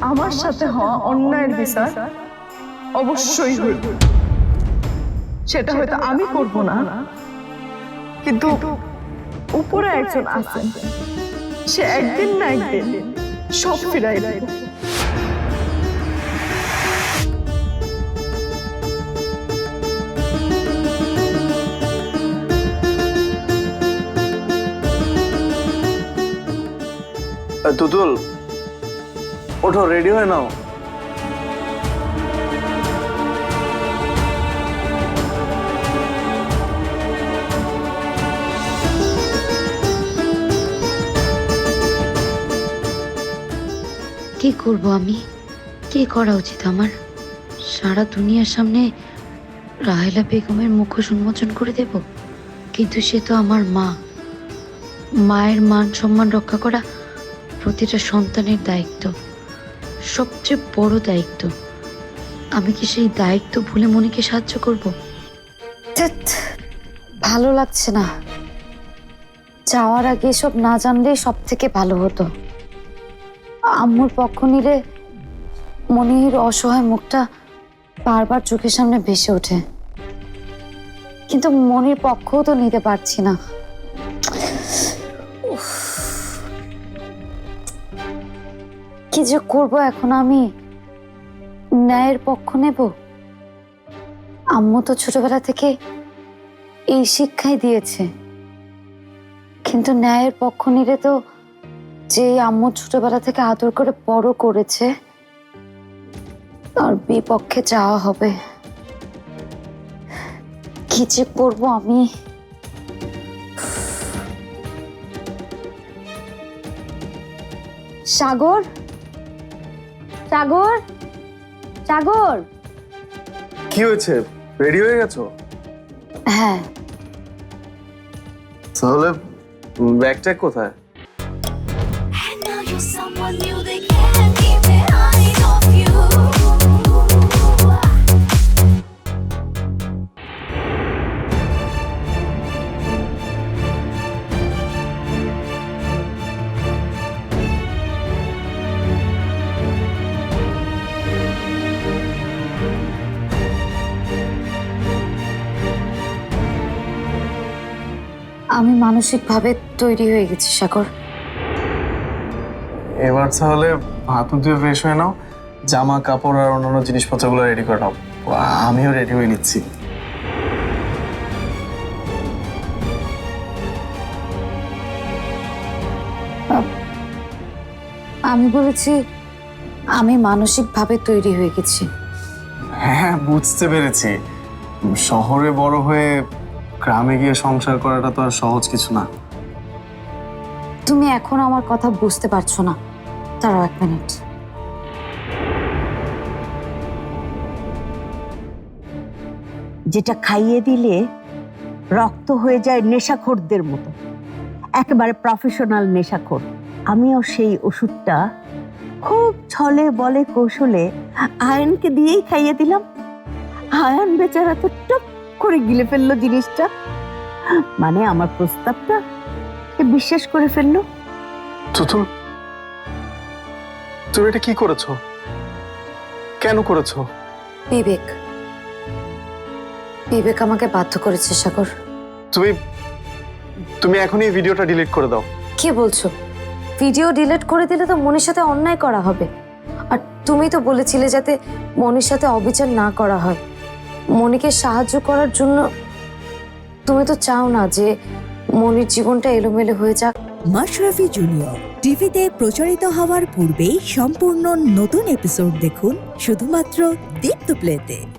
আমার সাথে হওয়া অন্যায়ের বিচার অবশ্যই হইব। সেটা হয়তো আমি করব না কিন্তু উপরে একজন আছেন সে একদিন না একদিন সব ফিরাই দেয় তুতুল ওঠো রেডি হয়ে নাও। কি করব আমি? কি করা উচিত আমার? সারা দুনিয়ার সামনে রাহেলা বেগমের মুখোশ উন্মোচন করে দেব? কিন্তু সে তো আমার মা। মায়ের মান সম্মান রক্ষা করা প্রতিটা সন্তানের দায়িত্ব। সবচেয়ে বড় দায়িত্ব। আমি কি সেই দায়িত্ব ভুলে মনিকে সাহায্য করব? ভালো লাগছে না। যাওয়ার আগে সব না জানলেই সব থেকে ভালো হতো। আম্মুর পক্ষ নিলে মনির অসহায় মুখটা বারবার চোখের সামনে ভেসে ওঠে। কিন্তু মনির পক্ষও তো নিতে পারছি না। উফ। কি যে করব এখন আমি? ন্যায়ের পক্ষ নেব? আম্মু তো ছোটবেলা থেকে এই শিক্ষাই দিয়েছে। কিন্তু ন্যায়ের পক্ষ নিলে তো যে আম্মু ছোটবেলা থেকে আদর করে বড় করেছে, তার বিপক্ষে যাওয়া হবে। কি যে করব আমি? সাগর? সাগর? সাগর? কি হয়েছে? রেডি হয়ে গেছো? হ্যাঁ। তাহলে ব্যাগটা কোথায়? আমি মানসিকভাবে তৈরি হয়ে গেছি সাগর। এবার তাহলে হাত ধুয়ে ফ্রেশ হয়ে নাও জামা কাপড় আর অন্যান্য জিনিসপত্রগুলো রেডি করে নাও। আমিও রেডি হয়ে নিচ্ছি। আমি বলেছি আমি মানসিকভাবে তৈরি হয়ে গেছি। হ্যাঁ বুঝতে পেরেছি। শহরে বড় হয়ে গ্রামে গিয়ে সংসার করাটা তো আর সহজ কিছু না। তুমি এখন আমার কথা বুঝতে পারছ না। তারাও এক মিনিট। যেটা খাইয়ে দিলে রক্ত হয়ে যায় নেশাখোরদের মতো। একেবারে প্রফেশনাল নেশাখোর। আমিও সেই ওষুধটা খুব ছলে বলে কৌশলে আয়নকে দিয়েই খাইয়ে দিলাম। আয়ন বেচারা তো টপ করে গিলে ফেলল জিনিসটা। মানে আমার প্রস্তাবটা সে বিশ্বাস করে ফেলল। তুতুল তুমি এটা কি করেছ? কেন করেছ? বিবেক বিবেক আমাকে বাধ্য করেছে সাগর। তুমি তুমি এখনই এই ভিডিওটা ডিলিট করে দাও। কি বলছো? ভিডিও ডিলিট করে দিলে তো মনির সাথে অন্যায় করা হবে। আর তুমি তো বলেছিলে যাতে মনির সাথে অবিচার না করা হয়। মনিকে সাহায্য করার জন্য তুমি তো চাও না যে মনির জীবনটা এলোমেলো হয়ে যাক। মাশরাফি জুনিয়র, টিভিতে প্রচারিত হওয়ার পূর্বেই সম্পূর্ণ নতুন এপিসোড দেখুন শুধুমাত্র দীপ্ত প্লেতে